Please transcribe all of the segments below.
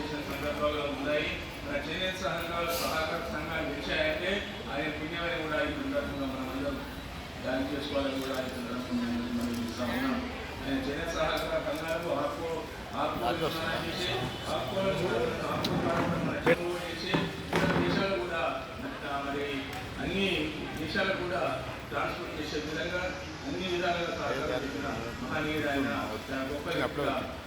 చేసిన సందర్భాలు ఉన్నాయి. మన చేనేత సంఘాలు సహకార సంఘాలు గెలిచాయంటే ఆయన పుణ్యమని కూడా ఈ సందర్భంగా మనం అందరం ధ్యానం చేసుకోవాలని కూడా ఈ సందర్భంగా మనం ఇస్తా ఉన్నాం ఆయన చేనేత సహకార సంఘాలు చేసి చేసి ఇతర దేశాలు కూడా మరి అన్ని దేశాలకు కూడా ట్రాన్స్పోర్ట్ చేసే విధంగా అన్ని విధాలుగా సహకారం మహనీయుడు ఆయన గొప్ప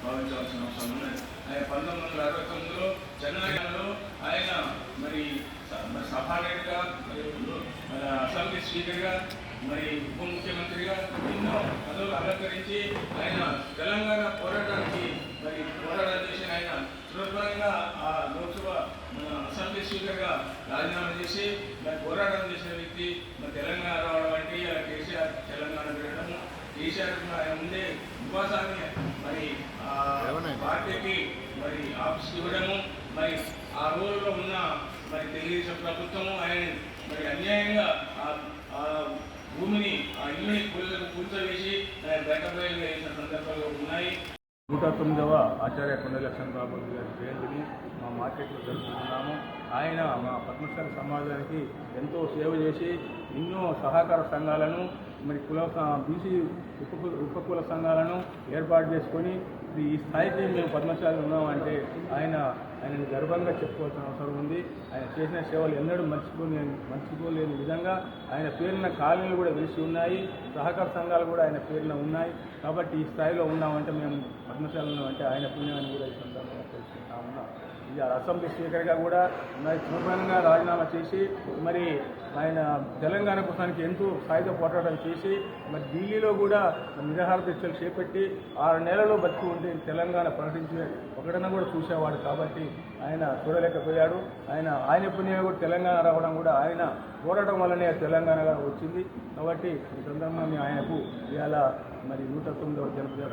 భావించాల్సిన అవసరం ఉన్నది ఆయన పంతొమ్మిది వందల అరవై తొమ్మిదిలో చెన్నైలో ఆయన మరి సభానేతగా మరి మన అసెంబ్లీ స్పీకర్గా మరి ఉప ముఖ్యమంత్రిగా ఎన్నో పదవులు అలంకరించి ఆయన తెలంగాణ పోరాటానికి మరి పోరాటం చేసిన ఆయన సులభంగా ఆ లోక్సభ మన అసెంబ్లీ స్పీకర్గా రాజీనామా చేసి మరి పోరాటం చేసిన వ్యక్తి మరి తెలంగాణ రావడం అంటే ఇలా కేసీఆర్ తెలంగాణ వెళ్ళడము ముందే మరి పార్టీకి మరి ఆఫీస్కి ఇవ్వడము మరి ఆ రోజుల్లో ఉన్న మరి తెలుగుదేశం ప్రభుత్వము ఆయన మరి అన్యాయంగా ఆ- భూమిని ఆ ఇల్లుని బయట బయలు వేసిన సందర్భాలు ఉన్నాయి. నూట తొమ్మిదవ ఆచార్య కొండలక్ష్మణ బాబు గారి జయంతిని మా మార్కెట్లో జరుపుకుంటున్నాము. ఆయన మా పద్మశాలి సమాజానికి ఎంతో సేవ చేసి ఎన్నో సహకార సంఘాలను మరి కుల బీసీ ఉపకుల ఉపకుల సంఘాలను ఏర్పాటు చేసుకొని ఈ స్థాయికి మేము పద్మశాలి ఉన్నామంటే ఆయన ఆయనను గర్వంగా చెప్పుకోవాల్సిన అవసరం ఉంది. ఆయన చేసిన సేవలు ఎన్నడూ మర్చిపోలే మర్చిపోలేని విధంగా ఆయన పేరున కాలనీలు కూడా వెలిసి ఉన్నాయి. సహకార సంఘాలు కూడా ఆయన పేరున ఉన్నాయి. కాబట్టి ఈ స్థాయిలో ఉన్నామంటే మేము పద్మశాలలో ఉన్నామంటే ఆయన పుణ్యాన్ని కూడా ఈ సందర్భంగా తెలుసుకుంటా ఉన్నాం ఇది అసెంబ్లీ స్పీకర్గా కూడా మరి సులభంగా రాజీనామా చేసి మరి ఆయన తెలంగాణ కోసానికి ఎంతో సాయుధ పోరాటం చేసి మరి ఢిల్లీలో కూడా నిరాహార దీక్షలు చేపట్టి ఆరు నెలలు బతికి ఉంటే తెలంగాణ ప్రకటించే ఒకటన కూడా చూసేవాడు కాబట్టి ఆయన చూడలేకపోయాడు. ఆయన ఆయన పుణ్యమే కూడా తెలంగాణ రావడం కూడా ఆయన పోరాటం వల్లనే తెలంగాణగా వచ్చింది. కాబట్టి ఈ సందర్భంగా ఆయనకు ఇవాళ మరి నూట తొమ్మిదవ జన్మదిన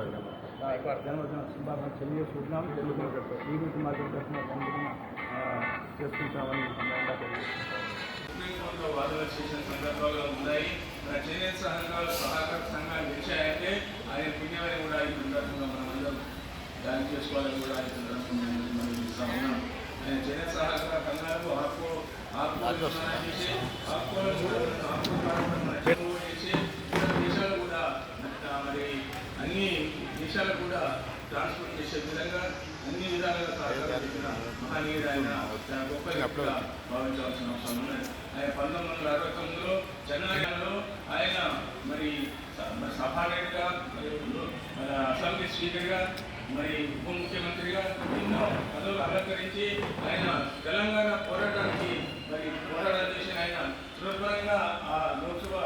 జన్మదిన శుభాకాంక్షలు తెలియజేస్తున్నాం తెలుగు చేసుకుంటామని ఈ తెలియజేస్తున్నాం సుప్రీంకోర్టులో వాదనలు చేసిన సందర్భాలు ఉన్నాయి. చేనేత సంఘాలు సహకార సంఘాలు గెలిచాయంటే ఆయన పుణ్యమని కూడా ఈ సందర్భంగా మనం అందరం ధ్యానం చేసుకోవాలని కూడా ఈ సందర్భంగా మనం ఉన్నాం ఆయన చేనేత సహకార సంఘాలు ఆకు ఆకుకూరలు చేసి ఆకుకూరలు కూడా ఆకుకూరలు మన చెరువు చేసి ఇతర దేశాలు కూడా ఆ, మరి అన్ని దేశాలకు కూడా ట్రాన్స్పోర్ట్ చేసే విధంగా అన్ని విధాలుగా సహకారం చేసిన మహనీయుడు ఆయన చాలా గొప్ప వ్యక్తిగా భావించాల్సిన అవసరం ఉన్నది ఆయన పంతొమ్మిది వందల అరవై తొమ్మిదిలో చెన్నైలో ఆయన మరి సభానేతగా మరి అసెంబ్లీ స్పీకర్గా మరి ఉప ముఖ్యమంత్రిగా ఎన్నో పదవులు అలంకరించి ఆయన తెలంగాణ పోరాటానికి మరి పోరాటం చేసిన ఆయన సులభంగా ఆ లోక్సభ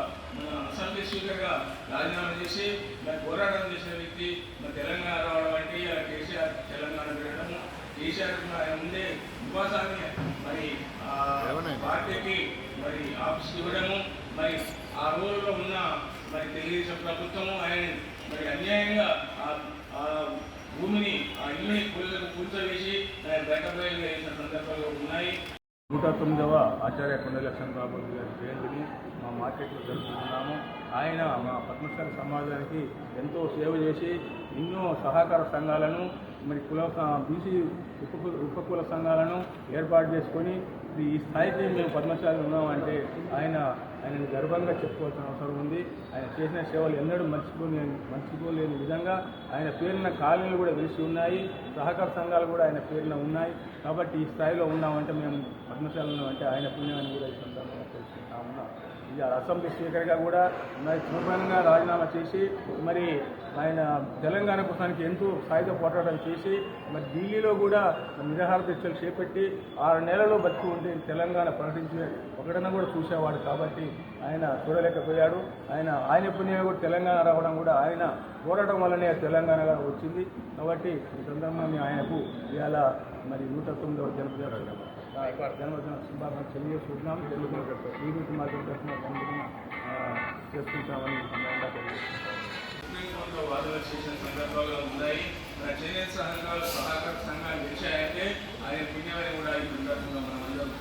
అసెంబ్లీ స్పీకర్గా రాజీనామా చేసి మరి పోరాటం చేసిన వ్యక్తి మరి తెలంగాణ రావడం అంటే కేసీఆర్ తెలంగాణ వెళ్ళడము కేసీఆర్ ఆయన ముందే నివాసాన్ని మరి ఆ పార్టీకి మరి ఆఫీస్కి ఇవ్వడము మరి ఆ రోజుల్లో ఉన్న మరి తెలుగుదేశం ప్రభుత్వము ఆయన మరి అన్యాయంగా ఆ- భూమిని ఆ ఇల్లుని కూల్చవేసి ఆయన బయట బయలు వేసిన సందర్భాలు ఉన్నాయి. నూట తొమ్మిదవ ఆచార్య కొండలక్ష్మణ బాబు గారి జయంతిని మా మార్కెట్లో జరుపుకుంటున్నాము. ఆయన మా పద్మశాల సమాజానికి ఎంతో సేవ చేసి ఎన్నో సహకార సంఘాలను మరి కుల బీసీ ఉప ఉపకుల సంఘాలను ఏర్పాటు చేసుకొని ఈ స్థాయికి మేము పద్మశాలలో ఉన్నామంటే ఆయన ఆయనను గర్వంగా చెప్పుకోవాల్సిన అవసరం ఉంది. ఆయన చేసిన సేవలు ఎన్నడూ మర్చిపోలే మర్చిపోలేని విధంగా ఆయన పేరున కాలనీలు కూడా వెలిసి ఉన్నాయి. సహకార సంఘాలు కూడా ఆయన పేరున ఉన్నాయి. కాబట్టి ఈ స్థాయిలో ఉన్నామంటే మేము పద్మశాలలో అంటే ఆయన పుణ్యాన్ని కూడా ఈ సందర్భంగా తెలుసుకుంటా ఉన్నాం. అసెంబ్లీ స్పీకర్గా కూడా మరి సులభంగా రాజీనామా చేసి మరి ఆయన తెలంగాణ కోసానికి ఎంతో సాయుధ పోరాటం చేసి మరి ఢిల్లీలో కూడా నిరాహార దీక్షలు చేపట్టి ఆరు నెలలు బతికి ఉంటే తెలంగాణ ప్రకటించిన ఒకటన్నా కూడా చూసేవాడు కాబట్టి ఆయన చూడలేకపోయాడు. ఆయన ఆయన పుణ్యమే కూడా తెలంగాణ రావడం కూడా ఆయన పోరాటం వల్లనే తెలంగాణగా వచ్చింది. కాబట్టి ఈ సందర్భంగా మేము ఆయనకు ఇవాళ మరి నూట తొమ్మిదవ జన్మదిన జన్మదిన శుభాకాంక్షలు తెలియజేస్తున్నాం తెలుగు టీవీ మార్గం తరఫున జన్మదిన ఆ, చేసుకుంటామని వాదనలు చేసిన సందర్భాలు ఉన్నాయి చేనేత సంఘాలు సహకార సంఘాలు గెలిచాయంటే ఆయన పుణ్యమని కూడా ఈ సందర్భంగా మనం అందరం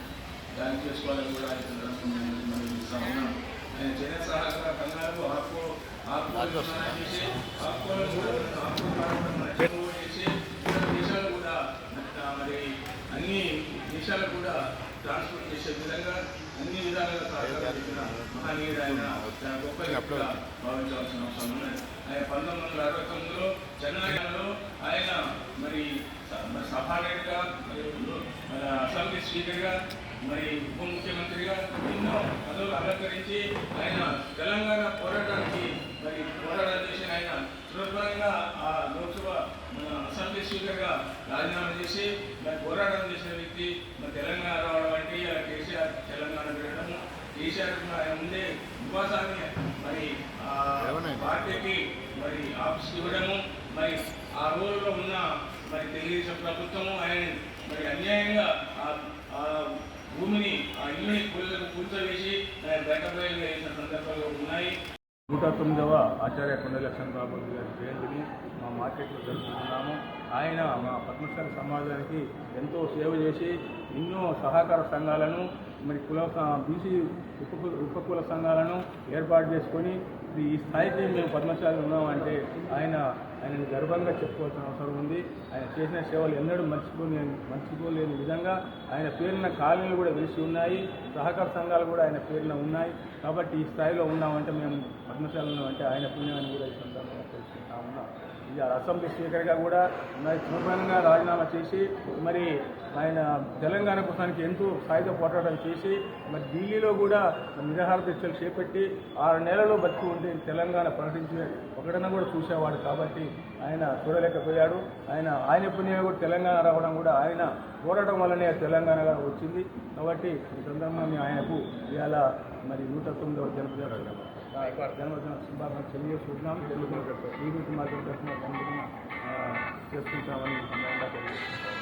ధ్యానం చేసుకోవాలని కూడా ఈ సందర్భంగా మనం ఇస్తా ఉన్నాం ఆయన చేనేత సహకార సంఘాలు ఆకు ఆకుకూరలు చేసి ఆకుకూరలు విషయాలు కూడా ట్రాన్స్పోర్ట్ చేసే విధంగా అన్ని విధాలుగా సహకరించిన మహనీయుడు ఆయన గొప్ప భావించాల్సిన అవసరం ఉన్నది. ఆయన పంతొమ్మిది వందల అరవై తొమ్మిదిలో చెన్నైలో ఆయన మరి సభానేతగా మరి మన అసెంబ్లీ స్పీకర్గా మరి ఉప ముఖ్యమంత్రిగా ఎన్నో పదవులు అలంకరించి ఆయన తెలంగాణ పోరాటానికి మరి పోరాటం చేసిన ఆయన. సులభంగా స్పీకర్గా రాజీనామా చేసి మరి పోరాటం చేసిన వ్యక్తి మరి తెలంగాణ రావడం అంటే కేసీఆర్ తెలంగాణ వెళ్ళడము కేసీఆర్ ఆయన ముందే నివాసాన్ని మరి ఆ పార్టీకి మరి ఆఫీస్కి ఇవ్వడము మరి ఆ రోజుల్లో ఉన్న మరి తెలుగుదేశం ప్రభుత్వము ఆయన మరి అన్యాయంగా ఆ- భూమిని ఆ ఇల్లుని కూర్చోవేసి ఆయన బయట బయలు వేసిన సందర్భాలు ఉన్నాయి. నూట తొమ్మిదవ ఆచార్య కొండలక్ష్మణ బాబు గారి జయంతిని మా మార్కెట్లో జరుపుకుంటున్నాము. ఆయన మా పద్మశాల సమాజానికి ఎంతో సేవ చేసి ఎన్నో సహకార సంఘాలను మరి కుల బీసీ ఉపకుల ఉపకుల సంఘాలను ఏర్పాటు చేసుకొని ఈ స్థాయికి మేము పద్మశాలలో ఉన్నామంటే ఆయన ఆయనను గర్వంగా చెప్పుకోవాల్సిన అవసరం ఉంది. ఆయన చేసిన సేవలు ఎన్నడూ మర్చిపోలే మర్చిపోలేని విధంగా ఆయన పేరున కాలనీలు కూడా వెలిసి ఉన్నాయి. సహకార సంఘాలు కూడా ఆయన పేరున ఉన్నాయి. కాబట్టి ఈ స్థాయిలో ఉన్నామంటే మేము పద్మశాలలో అంటే ఆయన పుణ్యాన్ని కూడా ఈ సందర్భంగా తెలుసుకుంటా ఉన్నాం. అసెంబ్లీ స్పీకర్గా కూడా మరి సులభంగా రాజీనామా చేసి మరి ఆయన తెలంగాణ కోసానికి ఎంతో సాయుధ పోరాటం చేసి మరి ఢిల్లీలో కూడా నిరాహార దీక్షలు చేపట్టి ఆరు నెలలు బతికి ఉండి తెలంగాణ ప్రకటించిన ఒకటన కూడా చూసేవాడు కాబట్టి ఆయన చూడలేకపోయాడు. ఆయన ఆయన పుణ్యమే కూడా తెలంగాణ రావడం కూడా ఆయన పోరాటం వల్లనే తెలంగాణగా వచ్చింది. కాబట్టి ఈ సందర్భంగా ఆయనకు ఇవాళ మరి నూట తొమ్మిదవ జన్మదిన జన్మదిన శుభాకాంక్షలు తెలియజేస్తున్నాం తెలుగు టీవీ మార్గం తరఫున జన్మదిన ఆ, చేసుకుంటామని ఈ సందర్భంగా తెలియజేస్తున్నాం